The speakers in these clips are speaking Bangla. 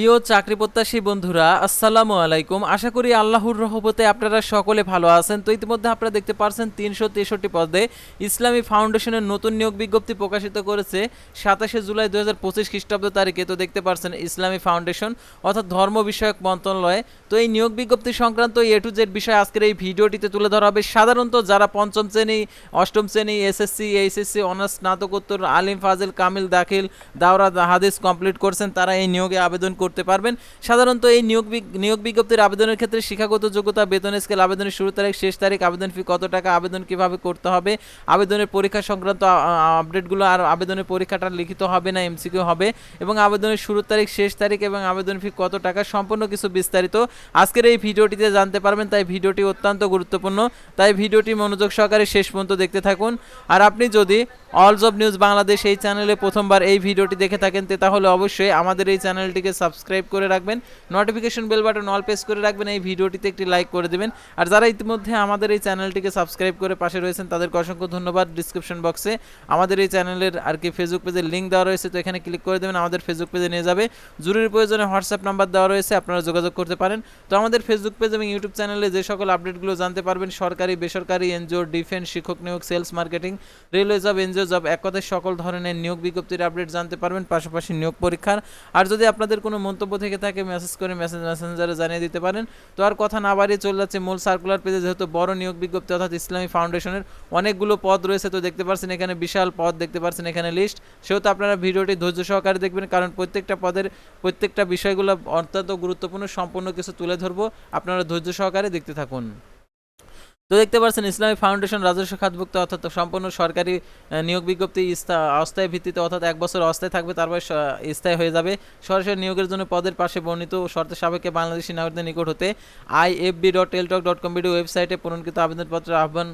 প্রিয় চাকরি প্রত্যাশী বন্ধুরা, আসসালামু আলাইকুম। আশা করি আল্লাহর রহমতে আপনারা সকলে ভালো আছেন। তো ইতিমধ্যে আপনারা দেখতে পারছেন তিনশো তেষট্টি পদে ইসলামী ফাউন্ডেশনের নতুন নিয়োগ বিজ্ঞপ্তি প্রকাশিত করেছে। সাতাশে জুলাই দু হাজার পঁচিশ খ্রিস্টাব্দ তারিখে। তো দেখতে পারছেন ইসলামী ফাউন্ডেশন, অর্থাৎ ধর্ম বিষয়ক মন্ত্রণালয়ে। তো এই নিয়োগ বিজ্ঞপ্তি সংক্রান্ত এ টু জেড বিষয় আজকের এই ভিডিওটিতে তুলে ধরা হবে। সাধারণত যারা পঞ্চম শ্রেণি, অষ্টম শ্রেণি, এসএসসি, এইচএসসি, অনার্স, স্নাতকোত্তর, আলিম, ফাজিল, কামিল, দাখিল দাওরা হাদিস কমপ্লিট করছেন, তারা এই নিয়োগে আবেদন করতে পারবেন। সাধারণত এই নিয়োগ নিয়োগ বিজ্ঞপ্তির আবেদনের ক্ষেত্রে শিক্ষাগত যোগ্যতা, বেতন, স্কেল, আবেদনের শুরু তারিখ, শেষ তারিখ, আবেদন ফি কত টাকা, আবেদন কীভাবে করতে হবে, আবেদনের পরীক্ষা সংক্রান্ত আপডেটগুলো আর আবেদনের পরীক্ষাটা লিখিত হবে না, এমসিকিউ হবে এবং আবেদনের শুরু তারিখ, শেষ তারিখ এবং আবেদন ফি কত টাকা সম্পূর্ণ কিছু বিস্তারিত আজকের এই ভিডিওটিতে জানতে পারবেন, তাই ভিডিওটি অত্যন্ত গুরুত্বপূর্ণ। তাই ভিডিওটি মনোযোগ সহকারে শেষ পর্যন্ত দেখতে থাকুন। আর আপনি যদি অলস অব নিউজ বাংলাদেশ এই চ্যানেলে প্রথমবার এই ভিডিওটি দেখে থাকেন তাহলে অবশ্যই আমাদের এই চ্যানেলটিকে সাবস্ক্রাইব করে রাখবেন notification bell button all press করে রাখবেন, এই ভিডিওটিতে একটি লাইক করে দেবেন। আর যারা ইতিমধ্যে আমাদের এই চ্যানেলটিকে সাবস্ক্রাইব করে পাশে রয়েছেন, তাদেরকে অসংখ্য ধন্যবাদ ডিসক্রিপশন বক্সে আমাদের এই চ্যানেলের আর কি ফেসবুক পেজের লিঙ্ক দেওয়া রয়েছে, তো এখানে ক্লিক করে দেবেন, আমাদের ফেসবুক পেজে নিয়ে যাবে। জরুরি প্রয়োজনে হোয়াটসঅ্যাপ নাম্বার দেওয়া রয়েছে, আপনারা যোগাযোগ করতে পারেন। তো আমাদের ফেসবুক পেজ এবং ইউটিউব চ্যানেলে যে সকল আপডেটগুলো জানতে পারবেন, সরকারি, বেসরকারি এনজিও ডিফেন্স শিক্ষক নিয়োগ sales marketing railway job NGO job এক কথায় সকল ধরনের নিয়োগ বিজ্ঞপ্তির আপডেট জানতে পারবেন, পাশাপাশি নিয়োগ পরীক্ষার। আর যদি আপনাদের কোনো মন্তব্য থেকে থাকে মেসেজ করে মেসেজ মেসেঞ্জারে জানিয়ে দিতে পারেন। তো আর কথা না বাড়িয়ে চলে যাচ্ছে মূল সার্কুলার পেজে যেহেতু বড় নিয়োগ বিজ্ঞপ্তি অর্থাৎ ইসলামী ফাউন্ডেশনের অনেকগুলো পদ রয়েছে। তো দেখতে পাচ্ছেন এখানে বিশাল পদ, দেখতে পাচ্ছেন এখানে লিস্ট সেহেতু আপনারা ভিডিওটি ধৈর্য সহকারে দেখবেন, কারণ প্রত্যেকটা পদের, প্রত্যেকটা বিষয়গুলো অত্যন্ত গুরুত্বপূর্ণ, সম্পূর্ণ কিছু তুলে ধরবো। আপনারা ধৈর্য সহকারে দেখতে থাকুন। তো দেখতে পাচ্ছেন, ইসলামী ফাউন্ডেশন রাজস্ব খাতভুক্ত, অর্থাৎ সম্পূর্ণ সরকারি নিয়োগ বিজ্ঞপ্তি অস্থায়ী ভিত্তিতে, অর্থাৎ এক বছর অস্থায়ী থাকবে, তারপর স্থায়ী হয়ে যাবে। সরাসরি নিয়োগের জন্য পদের পাশে বর্ণিত শর্তের সাপেক্ষে বাংলাদেশি নাগরিকদের নিকট হতে IFB dot Teletalk dot com ওয়েবসাইটে পূরণকৃত আবেদনপত্রের আহ্বান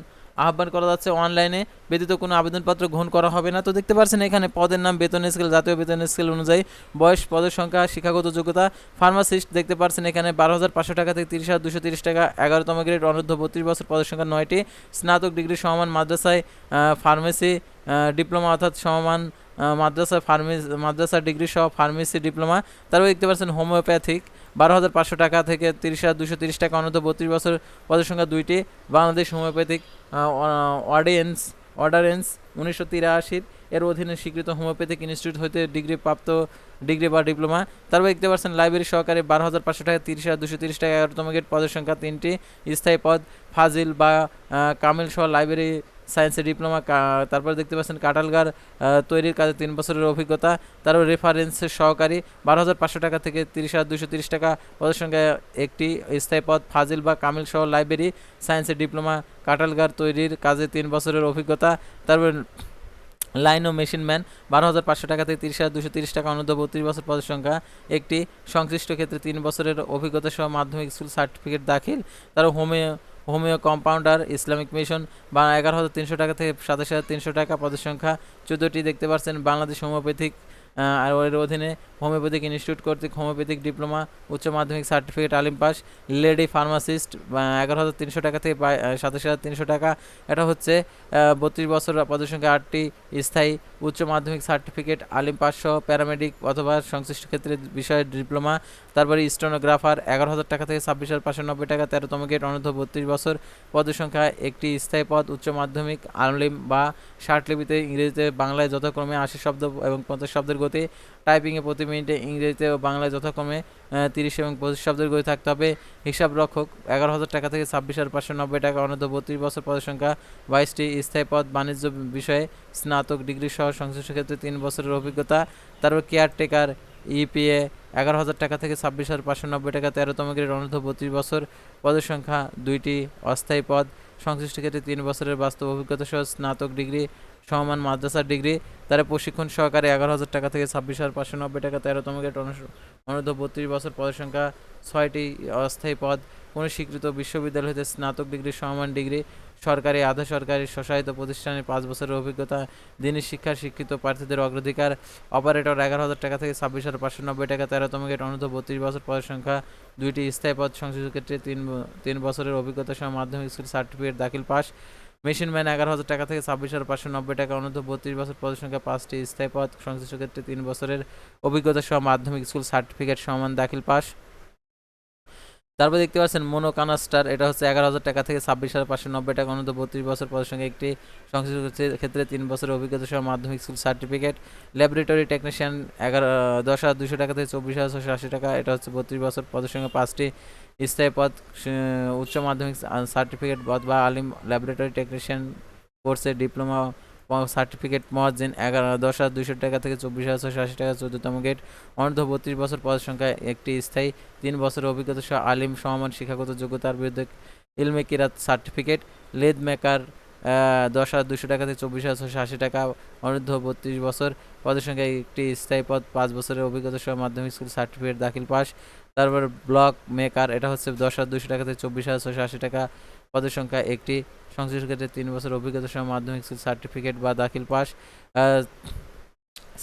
আহ্বান করা যাচ্ছে অনলাইনে। ব্যতীত কোনো আবেদনপত্র গ্রহণ করা হবে না। তো দেখতে পাচ্ছেন এখানে পদের নাম বেতন স্কেল জাতীয় বেতন স্কেল অনুযায়ী বয়স পদের সংখ্যা শিক্ষাগত যোগ্যতা ফার্মাসিস্ট দেখতে পাচ্ছেন এখানে বারো হাজার পাঁচশো টাকা থেকে তিরিশ হাজার দুশো তিরিশ টাকা এগারোতম গ্রেড অনূর্ধ্ব বত্রিশ বছর পদের সংখ্যা নয়টি। স্নাতক ডিগ্রি সমমান মাদ্রাসায় ফার্মেসি ডিপ্লোমা অর্থাৎ সমমান আহ, মাদ্রাসা ফার্মেসি মাদ্রাসা ডিগ্রি সহ ফার্মেসি ডিপ্লোমা। তারপর দেখতে পাচ্ছেন হোমিওপ্যাথিক। বারো হাজার পাঁচশো টাকা থেকে তিরিশ হাজার দুশো তিরিশ টাকা অনূর্ধ্ব বত্রিশ বছর পদের সংখ্যা দুইটি। বাংলাদেশ হোমিওপ্যাথিক অর্ডিয়েন্স অর্ডারেন্স উনিশশো তিরাশির। এর অধীনে স্বীকৃত হোমিওপ্যাথিক ইনস্টিটিউট হতে ডিগ্রি প্রাপ্ত ডিগ্রি বা ডিপ্লোমা। তারপর দেখতে পাচ্ছেন, লাইব্রেরি সহকারে বারো হাজার পাঁচশো টাকা, তিরিশ হাজার দুশো তিরিশ টাকা এগারোতম গেট পদের সংখ্যা তিনটি। স্থায়ী পদ, ফাজিল বা কামিল সহ লাইব্রেরি সায়েন্সের ডিপ্লোমা তারপর দেখতে পাচ্ছেন কাটালগার তৈরির কাজে তিন বছরের অভিজ্ঞতা। তারপর রেফারেন্সের সহকারী, বারো হাজার পাঁচশো টাকা থেকে তিরিশ হাজার দুশো তিরিশ টাকা পদের সংখ্যা একটি স্থায়ী পদ, ফাজিল বা কামিল সহ লাইব্রেরি সায়েন্সের ডিপ্লোমা কাটালগার তৈরির কাজে তিন বছরের অভিজ্ঞতা। তারপর লাইন ও মেশিন ম্যান বারো হাজার পাঁচশো টাকা থেকে তিরিশ হাজার দুশো তিরিশ টাকা অনূর্ধ্ব বত্রিশ বছর পদের সংখ্যা। একটি সংশ্লিষ্ট ক্ষেত্রে তিন বছরের অভিজ্ঞতা সহ মাধ্যমিক স্কুল সার্টিফিকেট দাখিল। তার homeo homeo compounder Islamic mission বা এগারো হাজার তিনশো টাকা থেকে সাতাশ হাজার তিনশো টাকা পদের সংখ্যা। চোদ্দোটি দেখতে পাচ্ছেন বাংলাদেশ হোমিওপ্যাথিক আর এর অধীনে হোমিওপ্যাথিক ইনস্টিটিউট কর্তৃক হোমিওপ্যাথিক ডিপ্লোমা, উচ্চ মাধ্যমিক সার্টিফিকেট, আলিম পাস, লেডি ফার্মাসিস্ট এগারো হাজার তিনশো টাকা থেকে সাতাশ হাজার তিনশো টাকা। এটা হচ্ছে বত্রিশ বছর পদের সংখ্যা আটটি স্থায়ী উচ্চ মাধ্যমিক সার্টিফিকেট, আলিম পাস সহ প্যারামেডিক অথবা সংশ্লিষ্ট ক্ষেত্রে বিষয়ের ডিপ্লোমা। তারপরে স্টোনোগ্রাফার, এগারো হাজার টাকা থেকে ছাব্বিশ হাজার পাঁচশো নব্বই টাকা তেরোতম গেট, অনূর্ধ্ব বত্রিশ বছর পদের সংখ্যা একটি স্থায়ী পদ, উচ্চ মাধ্যমিক, আলিম বা ষাট লিপিতে ইংরেজিতে বাংলায় যথাক্রমে আশি শব্দ এবং পঞ্চাশ শব্দের গতি টাইপিংয়ে প্রতি মিনিটে ইংরেজিতে ও বাংলায় যথাক্রমে তিরিশ এবং পঁচিশ শব্দের গতি থাকতে হবে। হিসাব রক্ষক এগারো হাজার টাকা থেকে ছাব্বিশ হাজার পাঁচশো নব্বই টাকা অনূর্ধ্ব বত্রিশ বছর পদের সংখ্যা। বাইশটি স্থায়ী পদ, বাণিজ্য বিষয়ে স্নাতক ডিগ্রি সহ সংশ্লিষ্ট ক্ষেত্রে তিন বছরের অভিজ্ঞতা। তারপর কেয়ারটেকার ইপিএ এগারো হাজার টাকা থেকে ছাব্বিশ হাজার পাঁচশো নব্বই টাকা, তেরোতম গ্রেড অনূর্ধ্ব বত্রিশ বছর পদের সংখ্যা। দুইটি অস্থায়ী পদ, সংশ্লিষ্ট ক্ষেত্রে তিন বছরের বাস্তব অভিজ্ঞতা সহ স্নাতক ডিগ্রি সমমান মাদ্রাসার ডিগ্রি, তারা প্রশিক্ষণ সহকারে এগারো হাজার টাকা থেকে ছাব্বিশ হাজার পাঁচশো নব্বই টাকা তেরোতম অনুস- অনূর্ধ্ব বত্রিশ বছর পদের সংখ্যা ছয়টি অস্থায়ী পদ। কোনো স্বীকৃত বিশ্ববিদ্যালয় হতে স্নাতক ডিগ্রি সমমান ডিগ্রি, সরকারি, আধা সরকারি স্বশাসিত প্রতিষ্ঠানে পাঁচ বছরের অভিজ্ঞতা দিনের শিক্ষার শিক্ষিত প্রার্থীদের অগ্রাধিকার, অপারেটর এগারো হাজার টাকা থেকে ছাব্বিশ হাজার পাঁচশো নব্বই টাকা তেরোতম গেট অনূর্ধ্ব বত্রিশ বছর পদের সংখ্যা দুইটি স্থায়ী পদ, সংশ্লিষ্ট ক্ষেত্রে তিন তিন বছরের অভিজ্ঞতা সহ মাধ্যমিক স্কুল সার্টিফিকেট দাখিল পাস। মেশিন ম্যান এগারো হাজার টাকা থেকে ছাব্বিশ হাজার পাঁচশো নব্বই টাকা অনূর্ধ্ব বত্রিশ বছর পদের সংখ্যা, পাঁচটি স্থায়ী পদ, সংশ্লিষ্ট ক্ষেত্রে তিন বছরের অভিজ্ঞতা সহ মাধ্যমিক স্কুল সার্টিফিকেট সমান দাখিল পাস। তারপর দেখতে পাচ্ছেন মোনো কানাস্টার এটা হচ্ছে এগারো হাজার টাকা থেকে ছাব্বিশ হাজার পাঁচশো নব্বই টাকা অনূর্ধ্ব বত্রিশ বছর পদের সঙ্গে একটি সংশ্লিষ্ট ক্ষেত্রে- ক্ষেত্রে তিন বছরের অভিজ্ঞতা সহ মাধ্যমিক স্কুল সার্টিফিকেট ল্যাবরেটরি টেকনিশিয়ান এগারো দশ হাজার দুশো টাকা থেকে চব্বিশ হাজার ছশো আশি টাকা, এটা হচ্ছে বত্রিশ বছর পদের সঙ্গে পাঁচটি স্থায়ী পদ উচ্চ মাধ্যমিক সার্টিফিকেট পদ বা আলিম ল্যাবরেটরি টেকনিশিয়ান কোর্সে ডিপ্লোমা সার্টিফিকেট, মহাজিন এগারো, দশ হাজার দুশো টাকা থেকে চব্বিশ হাজার ছশো আশি টাকা চোদ্দতম গেট। অনূর্ধ্ব বত্রিশ বছর পদের সংখ্যা একটি স্থায়ী তিন বছরের অভিজ্ঞতা সহ আলিম সমমান শিক্ষাগত যোগ্যতার বিরুদ্ধে ইলমে কিরাত সার্টিফিকেট। লেদ মেকার দশ হাজার দুশো টাকা থেকে চব্বিশ হাজার ছশো আশি টাকা। অনূর্ধ্ব বত্রিশ বছর পদের সংখ্যা একটি স্থায়ী পদ, পাঁচ বছরের অভিজ্ঞতা সহ মাধ্যমিক স্কুল সার্টিফিকেট দাখিল পাস। তারপর ব্লক মেকার, এটা হচ্ছে দশ হাজার দুশো টাকা থেকে চব্বিশ হাজার ছশো আশি টাকা। পদের সংখ্যা একটি। সংশ্লিষ্ট ক্ষেত্রে তিন বছর অভিজ্ঞতা সহ মাধ্যমিক সার্টিফিকেট বা দাখিল পাস।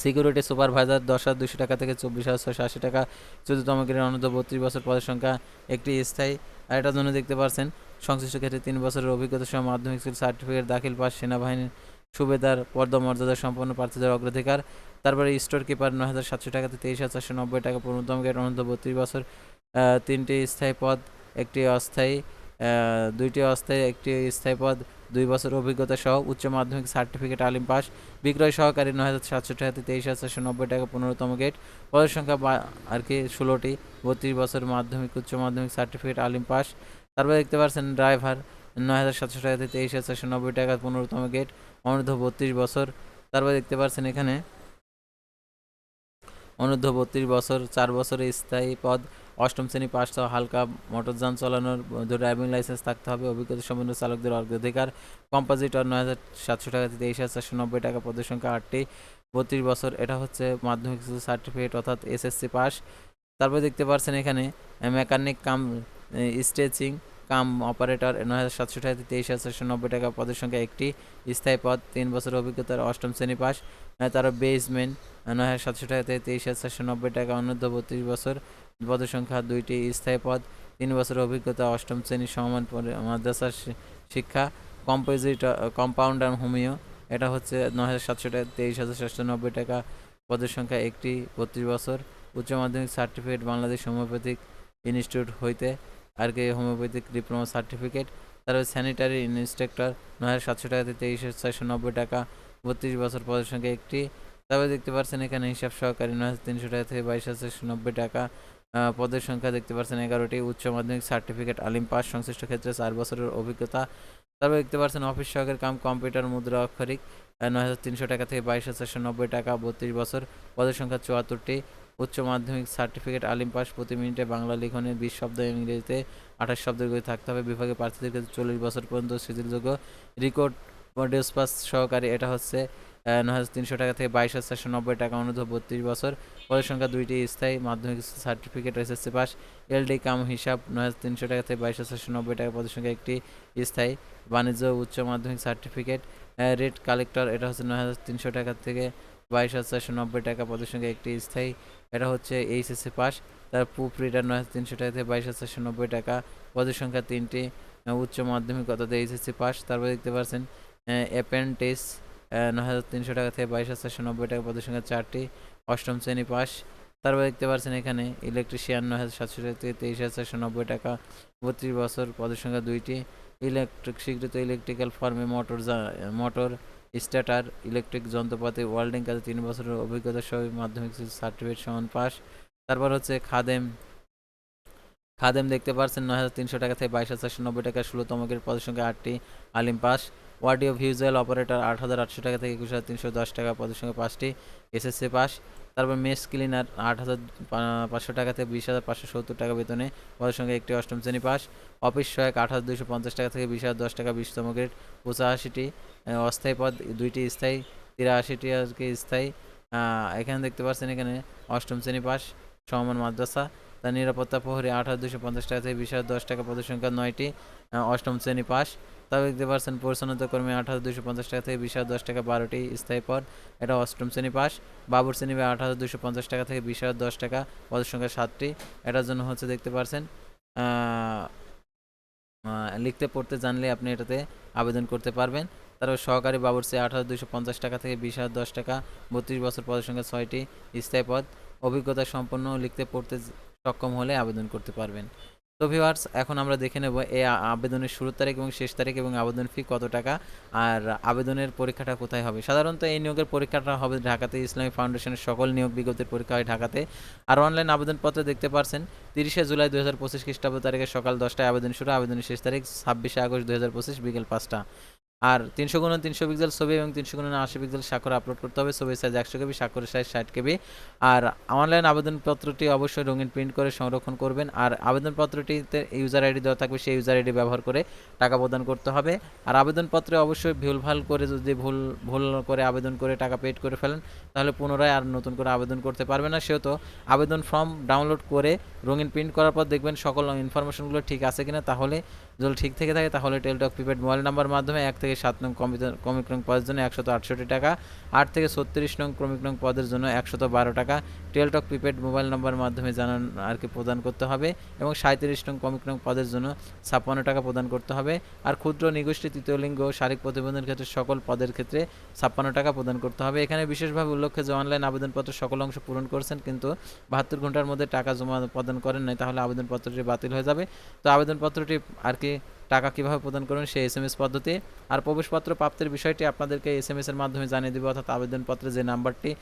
সিকিউরিটি সুপারভাইজার দশ হাজার দুশো টাকা থেকে চব্বিশ হাজার ছশো আশি টাকা। চোদ্দতম গ্রেডের অনূর্ধ্ব বত্রিশ বছর পদের সংখ্যা একটি স্থায়ী। আর এটার জন্য দেখতে পাচ্ছেন সংশ্লিষ্ট ক্ষেত্রে তিন বছরের অভিজ্ঞতা সহ মাধ্যমিক স্কুল সার্টিফিকেট, দাখিল পাস, সেনাবাহিনীর সুবেদার পদমর্যাদা সম্পন্ন প্রার্থীদের অগ্রাধিকার। তারপরে স্টোর কিপার নয় হাজার সাতশো টাকা থেকে তেইশ হাজার চারশো নব্বই টাকা। পূর্ণতম গ্রেড অনূর্ধ্ব বত্রিশ বছর তিনটি স্থায়ী পদ, একটি অস্থায়ী। দুইটি অস্থায়ী, একটি স্থায়ী পদ, দুই বছর অভিজ্ঞতা সহ উচ্চ মাধ্যমিক সার্টিফিকেট, আলিম পাস বিক্রয় সহকারী নয় হাজার সাতশো থেকে তেইশ হাজার চারশো নব্বই টাকা পনেরোতম গেট। পদের সংখ্যা আর কি, ষোলোটি। বত্রিশ বছর মাধ্যমিক, উচ্চ মাধ্যমিক সার্টিফিকেট, আলিম পাস তারপরে দেখতে পাচ্ছেন ড্রাইভার, নয় হাজার সাতশো টাকা থেকে তেইশ হাজার চারশো নব্বই টাকা পনেরোতম গেট। অনূর্ধ্ব বত্রিশ বছর। তারপরে দেখতে পাচ্ছেন এখানে, অনূর্ধ্ব বত্রিশ বছর, চার বছরের স্থায়ী পদ। অষ্টম শ্রেণি পাস সহ হালকা মোটরযান চালানোর ড্রাইভিং লাইসেন্স থাকতে হবে। অভিজ্ঞতা সম্পন্ন চালকদের অগ্রাধিকার। কম্পোজিটর নয় হাজার সাতশো টাকা থেকে তেইশ হাজার চারশো নব্বই টাকা পদের সংখ্যা আটটি। বত্রিশ বছর, এটা হচ্ছে মাধ্যমিক সার্টিফিকেট অর্থাৎ এসএসসি পাস তারপরে দেখতে পাচ্ছেন এখানে মেকানিক কাম স্টেচিং কাম অপারেটর নয় হাজার সাতশো টাকা তেইশ হাজার চারশো নব্বই টাকা পদের সংখ্যা একটি স্থায়ী পদ, তিন বছর অভিজ্ঞতার অষ্টম শ্রেণি পাস তার বেসমেন্ট নয় হাজার সাতশো টাকা থেকে তেইশ হাজার চারশো নব্বই টাকা, অনূর্ধ্ব বত্রিশ বছর পদের সংখ্যা দুইটি স্থায়ী পদ, তিন বছর অভিজ্ঞতা অষ্টম শ্রেণি সমান মাদ্রাসার শিক্ষা কম্পোজিট কম্পাউন্ডার হোমিও এটা হচ্ছে নয় হাজার সাতশো টাকা, তেইশ হাজার সাতশো নব্বই টাকা পদের সংখ্যা একটি, বত্রিশ বছর, উচ্চ মাধ্যমিক সার্টিফিকেট বাংলাদেশ হোমিওপ্যাথিক ইনস্টিটিউট হইতে আর কি হোমিওপ্যাথিক ডিপ্লোমা সার্টিফিকেট তারপরে স্যানিটারি ইন্সট্রাক্টর নয় হাজার সাতশো টাকা থেকে তেইশ চারশো নব্বই টাকা, বত্রিশ বছর পদের সংখ্যা একটি। তারপরে দেখতে পাচ্ছেন এখানে হিসাব সহকারী নয় হাজার তিনশো টাকা থেকে বাইশ হাজার চারশো নব্বই টাকা পদের সংখ্যা দেখতে পাচ্ছেন এগারোটি, উচ্চ মাধ্যমিক সার্টিফিকেট আলিম পাস সংশ্লিষ্ট ক্ষেত্রে চার বছরের অভিজ্ঞতা। তারপরে দেখতে পাচ্ছেন অফিস সহকারী কাম কম্পিউটার মুদ্রা, অক্ষরিক নয় হাজার তিনশো টাকা থেকে বাইশ হাজার চারশো নব্বই টাকা, বত্রিশ বছর, পদের সংখ্যা চুয়াত্তরটি। উচ্চ মাধ্যমিক সার্টিফিকেট আলিম পাস প্রতি মিনিটে বাংলা লিখনে বিশ শব্দ, ইংরেজিতে আঠাশ শব্দের করে থাকতে হবে। বিভাগে প্রার্থীদের ক্ষেত্রে চল্লিশ বছর পর্যন্ত শিথিলযোগ্য রেকর্ড ডিসপাস সহকারী এটা হচ্ছে ন হাজার তিনশো টাকা থেকে বাইশ হাজার চারশো নব্বই টাকা অনূর্ধ্ব বত্রিশ বছর। পদের সংখ্যা দুইটি, স্থায়ী মাধ্যমিক certificate SSC pass. LD cum হিসাব নয় হাজার তিনশো টাকা থেকে বাইশ হাজার চারশো নব্বই টাকা পদের সংখ্যা একটি, স্থায়ী বাণিজ্য উচ্চ মাধ্যমিক সার্টিফিকেট। রেট কালেক্টর এটা হচ্ছে নয় হাজার তিনশো টাকা থেকে বাইশ হাজার চারশো নব্বই টাকা পদের একটি, স্থায়ী এটা হচ্ছে এইচএসসি পাস। তার প্রুফ রিডার নয় তিনশো টাকা থেকে বাইশ হাজার নব্বই টাকা। পদের সংখ্যা তিনটি। উচ্চ মাধ্যমিক অর্থাৎ এইচএসসি পাস। তারপর দেখতে পাচ্ছেন অ্যাপেন্টিস নয় হাজার তিনশো টাকা থেকে বাইশ হাজার নব্বই টাকা। পদের সংখ্যা চারটি। অষ্টম শ্রেণি পাস। তারপর দেখতে পাচ্ছেন এখানে ইলেকট্রিশিয়ান নয় হাজার সাতশো টাকা থেকে তেইশ হাজার চারশো নব্বই টাকা। বত্রিশ বছর, পদের সংখ্যা দুইটি। ইলেকট্রিক স্বীকৃত ইলেকট্রিক্যাল ফার্মে মোটর মোটর স্টার্টার ইলেকট্রিক যন্ত্রপাতি ওয়েল্ডিং কাজে তিন বছরের অভিজ্ঞতা সহ মাধ্যমিক সার্টিফিকেট সমান পাস। তারপর হচ্ছে খাদেম। খাদেম দেখতে পাচ্ছেন নয় হাজার তিনশো টাকা থেকে বাইশ হাজার চারশো নব্বই টাকা ষোলোতম গ্রেড পদের সংখ্যা আটটি আলিম পাস। অডিও ভিজুয়াল অপারেটর আট হাজার আটশো টাকা থেকে একুশ হাজার তিনশো দশ টাকা, পদের সংখ্যা পাঁচটি এসএসসি পাস তারপর মেস ক্লিনার আট হাজার পাঁচশো টাকা থেকে বিশ হাজার পাঁচশো সত্তর টাকা বেতনে, পদের সংখ্যা একটি অষ্টম শ্রেণি পাস অফিস সহায়ক, আট হাজার দুইশো পঞ্চাশ টাকা থেকে বিশ হাজার দশ টাকা বিশতম গ্রেড পঁচাশিটি অস্থায়ী পদ, দুইটি স্থায়ী, তিরাশিটি আর কি স্থায়ী। এখানে দেখতে পাচ্ছেন এখানে অষ্টম শ্রেণি পাস সমান মাদ্রাসা। তার নিরাপত্তা প্রহরী, আট হাজার দুশো পঞ্চাশ টাকা থেকে বিশ হাজার দশ টাকা, পদের সংখ্যা নয়টি অষ্টম শ্রেণি পাস দেখতে পাচ্ছেন পরিচ্ছন্নতা কর্মী আট হাজার দুশো পঞ্চাশ টাকা থেকে বিশ হাজার দশ টাকা বারোটি স্থায়ী পদ। এটা অষ্টম শ্রেণি পাস। বাবুর শ্রেণি আট হাজার দুশো পঞ্চাশ টাকা থেকে বিশ হাজার দশ টাকা পদের সংখ্যা সাতটি। এটার জন্য হচ্ছে দেখতে আহ, লিখতে পড়তে জানলে আপনি এটাতে আবেদন করতে পারবেন। তারপর সহকারী বাবুর্চি আট হাজার দুশো পঞ্চাশ টাকা থেকে বিশ হাজার দশ টাকা বত্রিশ বছর পদের সংখ্যা ছয়টি স্থায়ী পদ। অভিজ্ঞতা সম্পন্ন লিখতে পড়তে সক্ষম হলে আবেদন করতে পারবেন। তো ভিউয়ার্স এখন আমরা দেখে নেব এই আবেদনের শুরুর তারিখ এবং শেষ তারিখ এবং আবেদন ফি কত টাকা আর আবেদনের পরীক্ষাটা কোথায় হবে। সাধারণত এই নিয়োগের পরীক্ষাটা হবে ঢাকাতে ইসলামী ফাউন্ডেশনের সকল নিয়োগ বিজ্ঞপ্তির পরীক্ষা হয় ঢাকাতে। আর অনলাইন আবেদনপত্র দেখতে পারছেন, তিরিশে জুলাই দু হাজার পঁচিশ খ্রিস্টাব্দ তারিখে সকাল দশটায় আবেদন শুরু, আবেদনের শেষ তারিখ ছাব্বিশে আগস্ট দু হাজার পঁচিশ বিকেল পাঁচটা। আর তিনশো গুণ তিনশো পিক্সেল ছবি এবং তিনশো গুণ আশি পিক্সেল স্বাক্ষর আপলোড করতে হবে। ছবির সাইজ একশো কেবি, স্বাক্ষরের সাইজ ষাট কেবি। আর অনলাইন আবেদনপত্রটি অবশ্যই রঙিন প্রিন্ট করে সংরক্ষণ করবেন। আর আবেদনপত্রটিতে ইউজার আইডি দেওয়া থাকবে, সেই ইউজার আইডি ব্যবহার করে টাকা প্রদান করতে হবে। আর আবেদনপত্রে অবশ্যই ভুলভাল করে যদি ভুল ভুল করে আবেদন করে টাকা পেড করে ফেলেন, তাহলে পুনরায় আর নতুন করে আবেদন করতে পারবে না। সেহেতু আবেদন ফর্ম ডাউনলোড করে রঙিন প্রিন্ট করার পর দেখবেন সকল ইনফরমেশনগুলো ঠিক আছে কিনা, তাহলে যদি ঠিক থেকে থাকে, তাহলে টেলটক প্রিপেড মোবাইল নাম্বার মাধ্যমে এক থেকে সাত নং ক্রমিক নং পদের জন্য একশত আটষট্টি টাকা, আট থেকে ছত্রিশ নং ক্রমিক নং পদের জন্য একশত বারো টাকা। টেলটক প্রিপেড মোবাইল নাম্বার মাধ্যমে জানান আর কি প্রদান করতে হবে এবং সাঁত্রিশ নং ক্রমিক নং পদের জন্য ছাপ্পান্ন টাকা প্রদান করতে হবে। আর ক্ষুদ্র, নিগোষ্ঠী, তৃতীয় লিঙ্গ শারীরিক প্রতিবন্ধের ক্ষেত্রে সকল পদের ক্ষেত্রে ছাপ্পান্ন টাকা প্রদান করতে হবে। এখানে বিশেষভাবে উল্লেখ্য যে, অনলাইন আবেদনপত্র সকল অংশ পূরণ করছেন কিন্তু বাহাত্তর ঘণ্টার মধ্যে টাকা জমা প্রদান করেন নাই, তাহলে আবেদনপত্রটি বাতিল হয়ে যাবে। তো আবেদনপত্রটি আর কি টাকা কীভাবে প্রদান করবেন সেই এস এম এস পদ্ধতি আর প্রবেশপত্র প্রাপ্তির বিষয়টি আপনাদেরকে এস এম এস এর মাধ্যমে জানিয়ে দেবে অর্থাৎ আবেদনপত্রে যে নাম্বারটি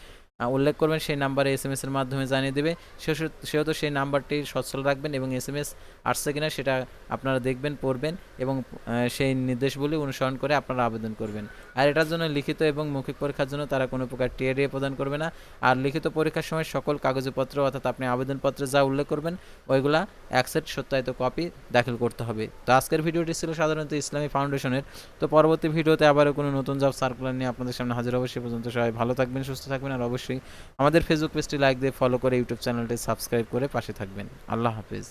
উল্লেখ করবেন সেই নাম্বারে এস এম এস এর মাধ্যমে জানিয়ে দেবে। সেহেতু- সেই নাম্বারটি সচ্ছল রাখবেন এবং এস এম এস আসছে কিনা সেটা আপনারা দেখবেন, পড়বেন এবং সেই নির্দেশগুলি অনুসরণ করে আপনারা আবেদন করবেন। আর এটার জন্য লিখিত এবং মৌখিক পরীক্ষার জন্য তারা কোনো প্রকার টিএডিএ প্রদান করবে না। আর লিখিত পরীক্ষার সময় সকল কাগজপত্র অর্থাৎ আপনি আবেদনপত্রে যা উল্লেখ করবেন, ওইগুলা অ্যাকসেপ্ট সত্যায়িত কপি দাখিল করতে হবে। তো আজকের ভিডিওটি ছিল সাধারণত ইসলামী ফাউন্ডেশনের। তো পরবর্তী ভিডিওতে আবারও কোনো নতুন জব সার্কুলার নিয়ে আপনাদের সামনে হাজির অবশ্যই পর্যন্ত সবাই ভালো থাকবেন, সুস্থ থাকবেন। আর অবশ্যই আমাদের ফেসবুক পেজটি লাইক দিয়ে ফলো করে ইউটিউব চ্যানেলটি সাবস্ক্রাইব করে পাশে থাকবেন। আল্লাহ হাফিজ।